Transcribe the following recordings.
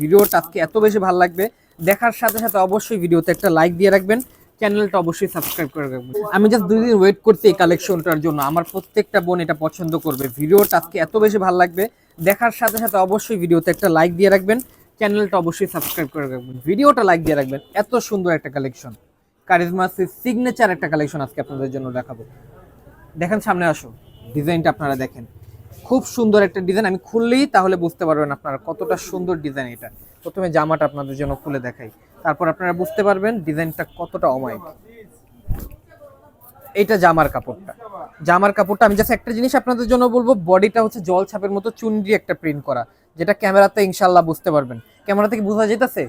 ভিডিওটা, আজকে এত বেশি ভালো লাগবে। দেখার সাথে সাথে অবশ্যই ভিডিওতে একটা লাইক দিয়ে রাখবেন। চ্যানেলটা অবশ্যই সাবস্ক্রাইব করে রাখবেন। আমি জাস্ট দুই দিন ওয়েট করছি এই কালেকশনটার জন্য। আমার প্রত্যেকটা বোন এটা পছন্দ করবে। ভিডিওটা আজকে এত বেশি ভালো লাগবে। দেখার সাথে সাথে অবশ্যই ভিডিওতে একটা লাইক দিয়ে রাখবেন। চ্যানেলটা অবশ্যই সাবস্ক্রাইব করে রাখবেন। ভিডিওটা লাইক দিয়ে রাখবেন। এত সুন্দর একটা কালেকশন কারিজমা সিগনেচার একটা কালেকশন আজকে আপনাদের জন্য দেখাবো। দেখেন সামনে আসো ডিজাইনটা আপনারা দেখেন। খুব সুন্দর একটা ডিজাইন আমি খুললেই তাহলে বুঝতে পারবেন আপনারা কতটা সুন্দর ডিজাইন এটা। প্রথমে জামাটা আপনাদের জন্য খুলে দেখাই। তারপর আপনারা বুঝতে পারবেন ডিজাইনটা কতটা অমায়িক। এটা জামার কাপড়টা। জামার কাপড়টা আমি জাস্ট একটা জিনিস আপনাদের জন্য বলব বডিটা হচ্ছে জল ছাপের মতো চুনরি একটা প্রিন্ট করা, যেটা ক্যামেরাতে ইনশাল্লাহ বুঝতে পারবেন। ক্যামেরা থেকে বোঝা যেতেছে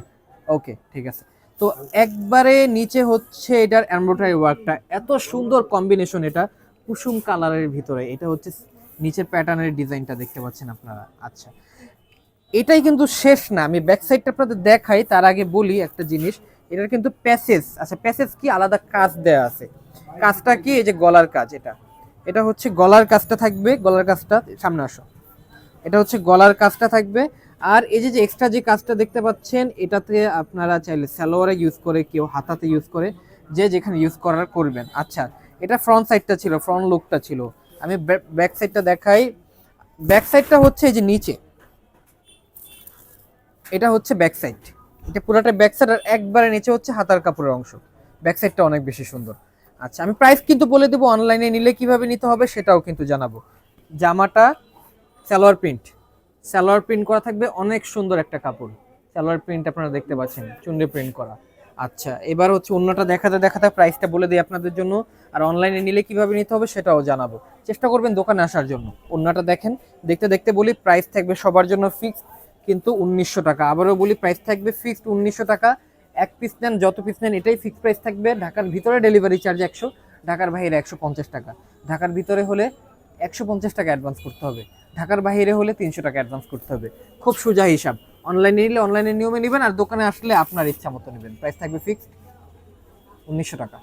ওকে ঠিক আছে। তো একবারে নিচে হচ্ছে এটার এমব্রয়ডারি ওয়ার্কটা এত সুন্দর কম্বিনেশন এটা। কুসুম কালারের ভিতরে। এটা হচ্ছে নিচের প্যাটার্নের ডিজাইনটা দেখতে পাচ্ছেন আপনারা। আচ্ছা। এটাই কিন্তু শেষ না। আমি ব্যাক সাইডটা আপনাদের দেখাই, তার আগে বলি একটা জিনিস। এটার কিন্তু প্যাসেজ আচ্ছা প্যাসেজ কি আলাদা কাজ দেয়া আছে। কাজটা কি? এই যে গলার কাজ এটা। এটা হচ্ছে গলার কাজটা থাকবে, গলার কাজটা সামনে আসো। এটা হচ্ছে গলার কাজটা থাকবে। আর এই যে যে এক্সট্রা যে কাজটা দেখতে পাচ্ছেন, এটাতে আপনারা চাইলে স্যালোয়ারে ইউজ করে, কেউ হাতাতে ইউজ করে, যে যেখানে ইউজ করার করবেন। আচ্ছা এটা ফ্রন্ট সাইডটা ছিল ফ্রন্ট লুকটা ছিল। আমি ব্যাক সাইডটা দেখাই। ব্যাক সাইডটা হচ্ছে এই যে নিচে। এটা হচ্ছে ব্যাক সাইড। এটা পুরোটা ব্যাক সাইড আর একবারে নিচে হচ্ছে হাতার কাপড়ের অংশ। ব্যাক সাইডটা অনেক বেশি সুন্দর। আচ্ছা আমি প্রাইস কিন্তু বলে দেবো অনলাইনে নিলে কীভাবে নিতে হবে সেটাও কিন্তু জানাব। জামাটা সালোয়ার প্রিন্ট সালোয়ার প্রিন্ট করা থাকবে অনেক সুন্দর একটা কাপড়। সালোয়ার প্রিন্ট আপনারা দেখতে পাচ্ছেন, চুন্ডে প্রিন্ট করা। আচ্ছা এবার হচ্ছে অন্যটা দেখাতে দেখাতে প্রাইসটা বলে দিই আপনাদের জন্য। আর অনলাইনে নিলে কীভাবে নিতে হবে সেটাও জানাব। চেষ্টা করবেন দোকানে আসার জন্য। অন্যটা দেখেন, দেখতে দেখতে বলি প্রাইস থাকবে সবার জন্য ফিক্সড কিন্তু উনিশশো টাকা। আবারও বলি প্রাইস থাকবে ফিক্সড উনিশশো টাকা। এক পিস নেন, যত পিস নেন, এটাই ফিক্সড প্রাইস থাকবে। ঢাকার ভিতরে ডেলিভারি চার্জ একশো, ঢাকার বাইরে একশো পঞ্চাশ টাকা। ঢাকার ভিতরে হলে একশো পঞ্চাশ টাকা অ্যাডভান্স করতে হবে। ঢাকার বাইরে হলে তিনশো টাকা অ্যাডভান্স করতে হবে। খুব সোজা হিসাব। অনলাইনে নিলে অনলাইনে নিয়মে নেবেন আর দোকানে আসলে আপনার ইচ্ছা মতো নেবেন। প্রাইস থাকবে ফিক্সড উনিশশো টাকা।